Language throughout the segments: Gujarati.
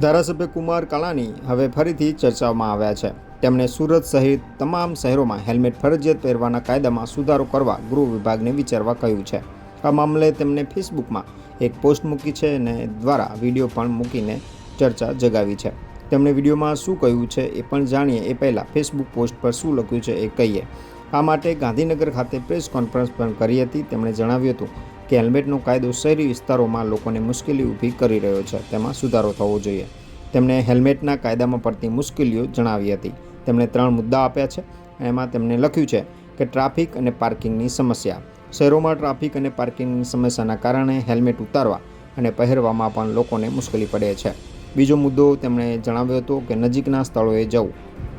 ધારાસભ્ય કુમાર કલાની હવે ફરીથી ચર્ચામાં આવ્યા છે. તેમણે સુરત સહિત તમામ શહેરોમાં હેલ્મેટ ફરજિયાત પહેરવાના કાયદામાં સુધારો કરવા ગૃહ વિભાગને વિચારવા કહ્યું છે. આ મામલે તેમણે ફેસબુકમાં એક પોસ્ટ મૂકી છે અને દ્વારા વીડિયો પણ મૂકીને ચર્ચા જગાવી છે. તેમણે વિડીયોમાં શું કહ્યું છે એ પણ જાણીએ એ પહેલાં ફેસબુક પોસ્ટ પર શું લખ્યું છે એ કહીએ. આ માટે ગાંધીનગર ખાતે પ્રેસ કોન્ફરન્સ પણ કરી હતી. તેમણે જણાવ્યું હતું કે હેલ્મેટનો કાયદો શહેરી વિસ્તારોમાં લોકોને મુશ્કેલી ઊભી કરી રહ્યો છે. તેમાં સુધારો થવો જોઈએ. તેમણે હેલ્મેટના કાયદામાં પડતી મુશ્કેલીઓ જણાવી હતી. તેમણે ત્રણ મુદ્દા આપ્યા છે. એમાં તેમણે લખ્યું છે કે ટ્રાફિક અને પાર્કિંગની સમસ્યા. શહેરોમાં ટ્રાફિક અને પાર્કિંગની સમસ્યાના કારણે હેલ્મેટ ઉતારવા અને પહેરવામાં પણ લોકોને મુશ્કેલી પડે છે. બીજો મુદ્દો તેમણે જણાવ્યો હતો કે નજીકના સ્થળોએ જવું.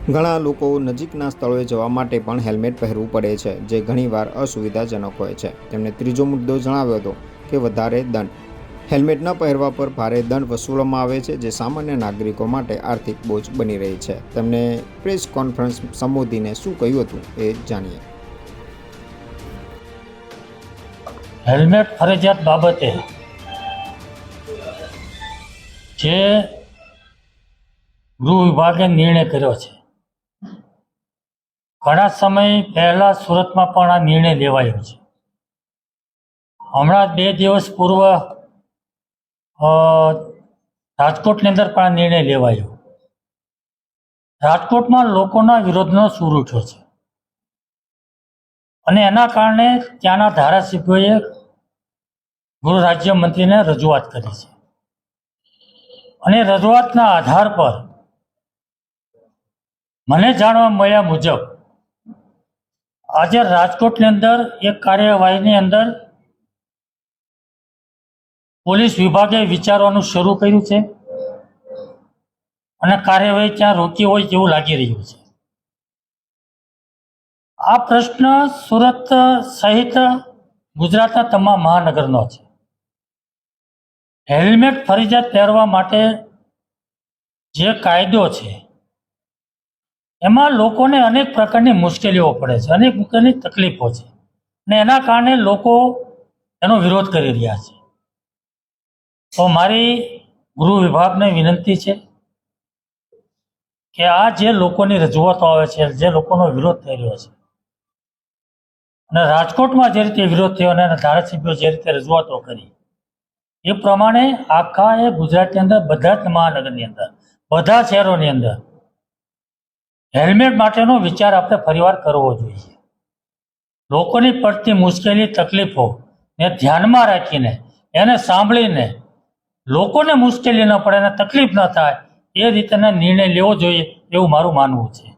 ઘણા લોકો નજીકના સ્થળોએ જવા માટે પણ હેલ્મેટ પહેરવું પડે છે, જે ઘણીવાર અસુવિધાજનક હોય છે. તેમણે ત્રીજો મુદ્દો જણાવ્યો હતો કે વધારે દંડ. હેલ્મેટ ન પહેરવા પર ભારે દંડ વસૂલવામાં આવે છે, જે સામાન્ય નાગરિકો માટે આર્થિક બોજ બની રહી છે. તેમણે પ્રેસ કોન્ફરન્સ સંબોધીને શું કહ્યું હતું એ જાણીએ. હેલ્મેટ ફરજિયાત બાબતે જે ગૃહ વિભાગે નિર્ણય કર્યો છે ઘણા સમય પહેલા સુરતમાં પણ આ નિર્ણય લેવાયો છે. હમણાં બે દિવસ પૂર્વ રાજકોટની અંદર પણ આ નિર્ણય લેવાયો. રાજકોટમાં લોકોના વિરોધનો સૂર ઉઠ્યો છે. અને એના કારણે ત્યાંના ધારાસભ્યોએ ગૃહ રાજ્ય મંત્રીને રજૂઆત કરી છે. અને રજૂઆતના આધાર પર મને જાણવા મળ્યા મુજબ આજે રાજકોટની અંદર એક કાર્યવાહીની અંદર પોલીસ વિભાગે વિચારવાનું શરૂ કર્યું છે અને કાર્યવાહી ત્યાં રોકી હોય તેવું લાગી રહ્યું છે. આ પ્રશ્ન સુરત સહિત ગુજરાતના તમામ મહાનગરનો છે. હેલ્મેટ ફરજિયાત પહેરવા માટે જે કાયદો છે એમાં લોકોને અનેક પ્રકારની મુશ્કેલીઓ પડે છે, અનેક પ્રકારની તકલીફો છે. ને એના કારણે લોકો એનો વિરોધ કરી રહ્યા છે. તો મારી ગૃહ વિભાગને વિનંતી છે કે આ જે લોકોની રજૂઆતો આવે છે, જે લોકોનો વિરોધ થઈ રહ્યો છે, અને રાજકોટમાં જે રીતે વિરોધ થયો અને ધારાસભ્યો જે રીતે રજૂઆતો કરી, એ પ્રમાણે આખા એ ગુજરાતની અંદર, બધા જ મહાનગરની અંદર, બધા શહેરોની અંદર હેલ્મેટ માટેનો વિચાર આપણે ફરીવાર કરવો જોઈએ. લોકોની પડતી મુશ્કેલી, તકલીફો ને ધ્યાનમાં રાખીને, એને સાંભળીને લોકોને મુશ્કેલી ન પડે અને તકલીફ ન થાય, એ રીતેના નિર્ણય લેવો જોઈએ એવું મારું માનવું છે.